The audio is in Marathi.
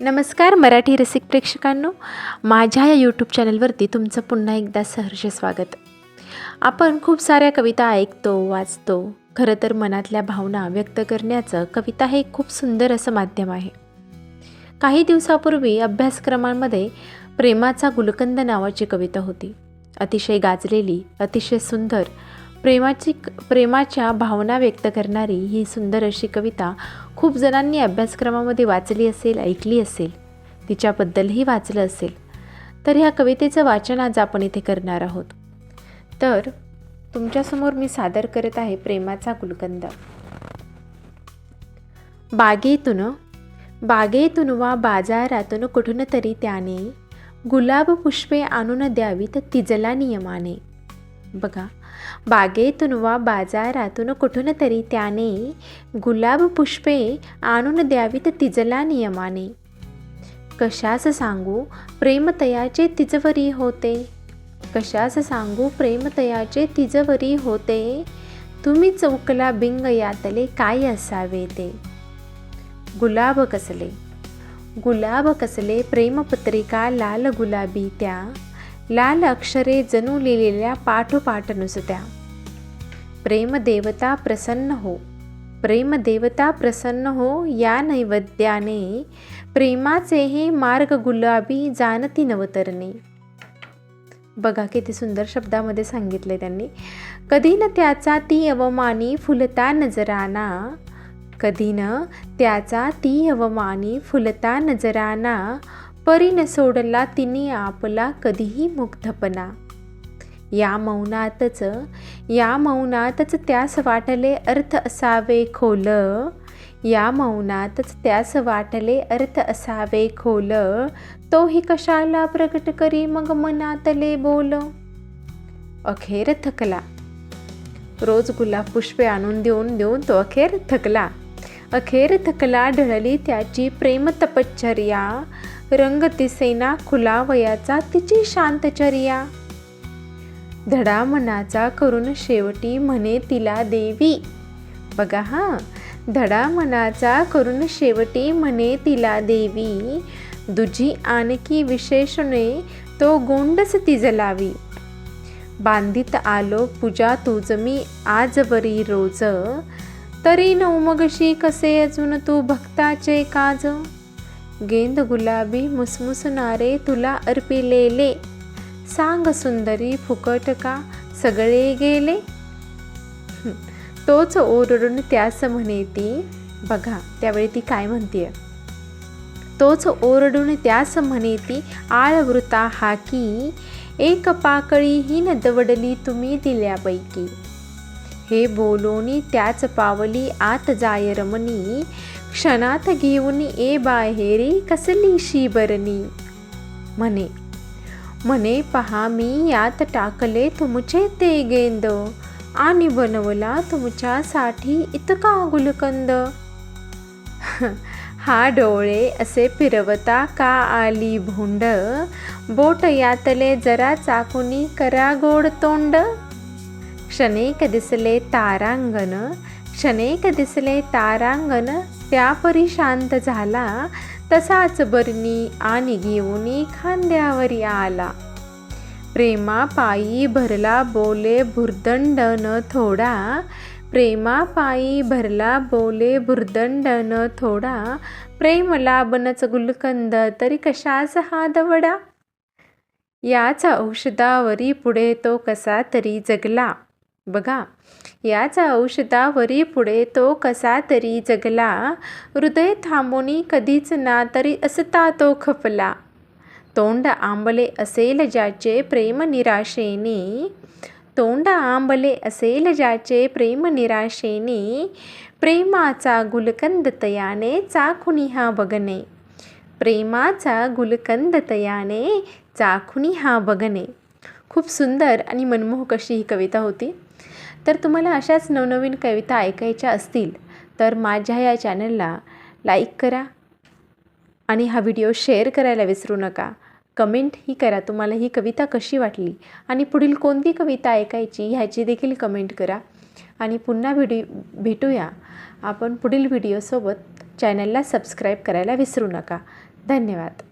नमस्कार मराठी रसिक प्रेक्षकांनो. माझ्या या यूट्यूब चॅनलवरती तुमचं पुन्हा एकदा सहर्ष स्वागत. आपण खूप साऱ्या कविता ऐकतो वाचतो. खरं तर मनातल्या भावना व्यक्त करण्याचं कविता हे खूप सुंदर असं माध्यम आहे. काही दिवसापूर्वी अभ्यासक्रमांमध्ये प्रेमाचा गुलकंद नावाची कविता होती. अतिशय गाजलेली अतिशय सुंदर प्रेमाची प्रेमाच्या भावना व्यक्त करणारी ही सुंदर अशी कविता खूप जणांनी अभ्यासक्रमामध्ये वाचली असेल ऐकली असेल. तिच्याबद्दलही वाचलं असेल. तर ह्या कवितेचं वाचन आज आपण इथे करणार आहोत. तर तुमच्यासमोर मी सादर करत आहे प्रेमाचा गुलकंद बागेतून बागेतून वा बाजारातून कुठून तरी त्याने गुलाब पुष्पे आणून द्यावीत तिजला नियमाने. बघा बागेतून वा बाजारातून कुठून तरी त्याने गुलाब पुष्पे आणून द्यावीत तिजला नियमाने. कशास सांगू प्रेमतयाचे तिजवरी होते. कशास सांगू प्रेमतयाचे तिजवरी होते. तुम्ही चौकला बिंग यातले काय असावे ते? गुलाब कसले? गुलाब कसले? प्रेमपत्रिका लाल गुलाबी त्या. लाल अक्षरे जणू लिहिलेल्या पाठोपाठ नुसत्या प्रेमदेवता प्रसन्न हो. प्रेमदेवता प्रसन्न हो या नैवेद्याने प्रेमाचे हे मार्ग गुलाबी जाणती नवतरणे. बघा किती सुंदर शब्दामध्ये सांगितले त्यांनी. कधी न त्याचा ती अवमानी फुलता नजराना. कधी न त्याचा ती अवमानी फुलता नजराना. परी न सोडला तिने आपला कधीही मुग्धपणा. या मौनातच या मौनातच त्यास वाटले अर्थ असावे खोल. या मौनातच त्यास वाटले अर्थ असावे खोल. तोही कशाला प्रकट करी मग मनातले बोल? अखेर थकला. रोज गुलाब पुष्पे आणून देऊन देऊन तो अखेर थकला. अखेर थकला ढळली त्याची प्रेम तपश्चर्या रंग खुला वयाचा तिची शांतचर्या. धडा मनाचा करून शेवटी म्हणे तिला देवी. बघा हां धडा मनाचा करून शेवटी म्हणे तिला देवी. दुजी आणखी विशेषणे तो गोंडस तिजलावी. बांधित आलो पूजा तुझ मी आजवरी रोज. तरी नवमगशी कसे अजून तू भक्ताचे काज? गेंद गुलाबी मुसमुसणारे तुला अर्पिलेले. सांग सुंदरी फुकट का सगळे गेले? तोच ओरडून त्यास म्हणे ती बघा त्यावेळी ती काय म्हणतीये तोच ओरडून त्यास म्हणे ती आळवृता हा की एक पाकळीही न दवडली तुम्ही दिल्यापैकी. हे बोलोनी त्याच पावली आत जाय रमणी क्षणात घेऊन ए बाहेरी कसली शिबरणी म्हणे म्हणे पहा मी यात टाकले तुमचे ते गेंद आणि बनवला तुमच्यासाठी इतका गुलकंद. हा डोळे असे फिरवता का आली भोंड? बोट यातले जरा चाकुनी करा गोड तोंड. क्षणेक दिसले तारांगण क्षणेक दिसले तारांगण त्यापरी शांत झाला तसाच बरणी आणि घेऊनी खांद्यावरी आला प्रेमापायी भरला बोले भुर्दंड न थोडा प्रेमापायी भरला बोले भुर्दंड न थोडा प्रेम लाभनच गुलकंद तरी कशाच हा दवडा याच औषधावरी पुढे तो कसा तरी जगला बघा याचा औषधावरी पुढे तो कसा तरी जगला हृदय थांबोनी कधीच ना तरी असता तो खपला. तोंड आंबले असेल ज्याचे प्रेम निराशेने तोंड आंबले असेल ज्याचे प्रेम निराशेने प्रेमाचा गुलकंद तयाने चाखुनी हा बघणे प्रेमाचा गुलकंद तयाने चाखुनी हा बघणे खूप सुंदर आणि मनमोहक अशी ही कविता होती. तर तुम्हाला अशाच नवनवीन कविता ऐकायच्या असतील तर माझ्या या चॅनलला लाईक करा आणि हा व्हिडिओ शेअर करायला विसरू नका. कमेंट ही करा तुम्हाला ही कविता कशी वाटली आणि पुढील कोणती कविता ऐकायची ह्याची देखील कमेंट करा. आणि पुन्हा व्हिडिओ भेटूया. आपण पुढील व्हिडिओसोबत चॅनलला सबस्क्राईब करायला विसरू नका. धन्यवाद.